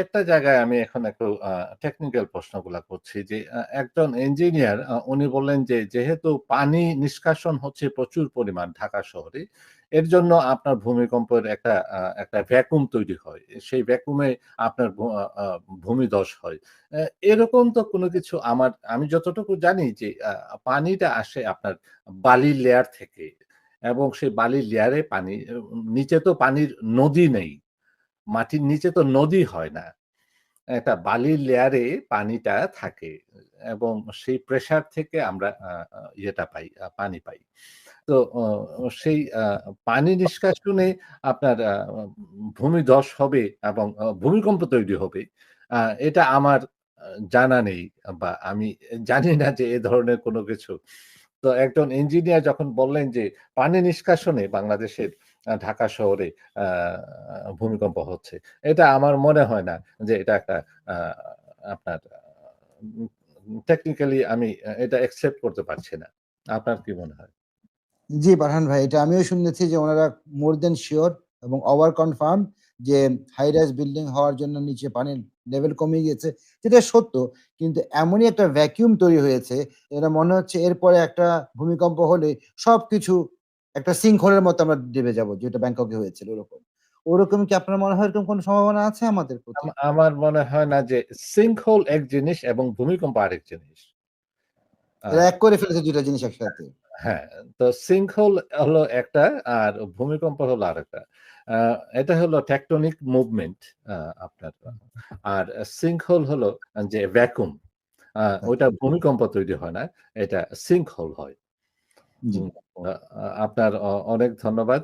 একটা জায়গায় আমি এখন একটু টেকনিক্যাল প্রশ্নগুলা করছি যে একজন ইঞ্জিনিয়ার উনি বললেন যে যেহেতু পানি নিষ্কাশন হচ্ছে প্রচুর পরিমাণ ঢাকা শহরে, এর জন্য আপনার ভূমিকম্পের একটা একটা ভ্যাকুয়াম তৈরি হয়। সেই ভ্যাকুমে আপনার ভূমিধস হয়। এরকম তো কোনো কিছু আমার আমি যতটুকু জানি যে পানিটা আসে আপনার বালির লেয়ার থেকে এবং সেই বালির লেয়ারে পানি নিচে তো পানির নদী নেই। মাটির নিচে তো নদী হয় না। একটা বালির লেয়ারে পানিটা থাকে এবং সেই প্রেশার থেকে আমরা ইয়েটা পাই, পানি পাই। তো সেই পানি নিষ্কাশনে আপনার ভূমিধস হবে এবং ভূমিকম্প তৈরি হবে। এটা আমার জানা নেই বা আমি জানি না যে এ ধরনের কোনো কিছু। তো একজন ইঞ্জিনিয়ার যখন বললেন যে পানি নিষ্কাশনে বাংলাদেশের ঢাকা শহরে ভূমিকম্প হচ্ছে। এটা আমার মনে হয় না যে এটা একটা আপনার টেকনিক্যালি আমি এটা অ্যাকসেপ্ট করতে পারছি না। আপনার কি মনে হয়? জি, পাঠান ভাই এটা আমিও শুনেছি যে ওনারা মোর দেন শিওর এবং ওভার কনফার্ম যে হাই রাইজ বিল্ডিং হওয়ার জন্য নিচে পানির লেভেল কমে গিয়েছে। যেটা সত্য। কিন্তু এমনই একটা ভ্যাকুয়াম তৈরি হয়েছে, এটা মনে হচ্ছে এরপরে একটা ভূমিকম্প হলে সবকিছু একটা সিঙ্কহোলের মতো আমরা ডেবে যাব যেটা ব্যাংককে হয়েছিল ওরকম। ওরকম কি আপনার মনে হয় এরকম কোনো সম্ভাবনা আছে আমাদের আমার মনে হয় না যে সিঙ্কহোল এক জিনিস এবং ভূমিকম্প আরেক জিনিস। এক করে ফেলেছে ২ টা জিনিস একসাথে। হ্যাঁ, তো সিঙ্কহোল হলো একটা আর ভূমিকম্প হলো আরেকটা। এটা হলো টেকটনিক মুভমেন্ট আপনার আর সিঙ্কহোল হলো যে ভ্যাকুম ওইটা আচ্ছা। ভূমিকম্প তৈরি হয় না। এটা সিঙ্কহোল হয়। আপনার অনেক ধন্যবাদ।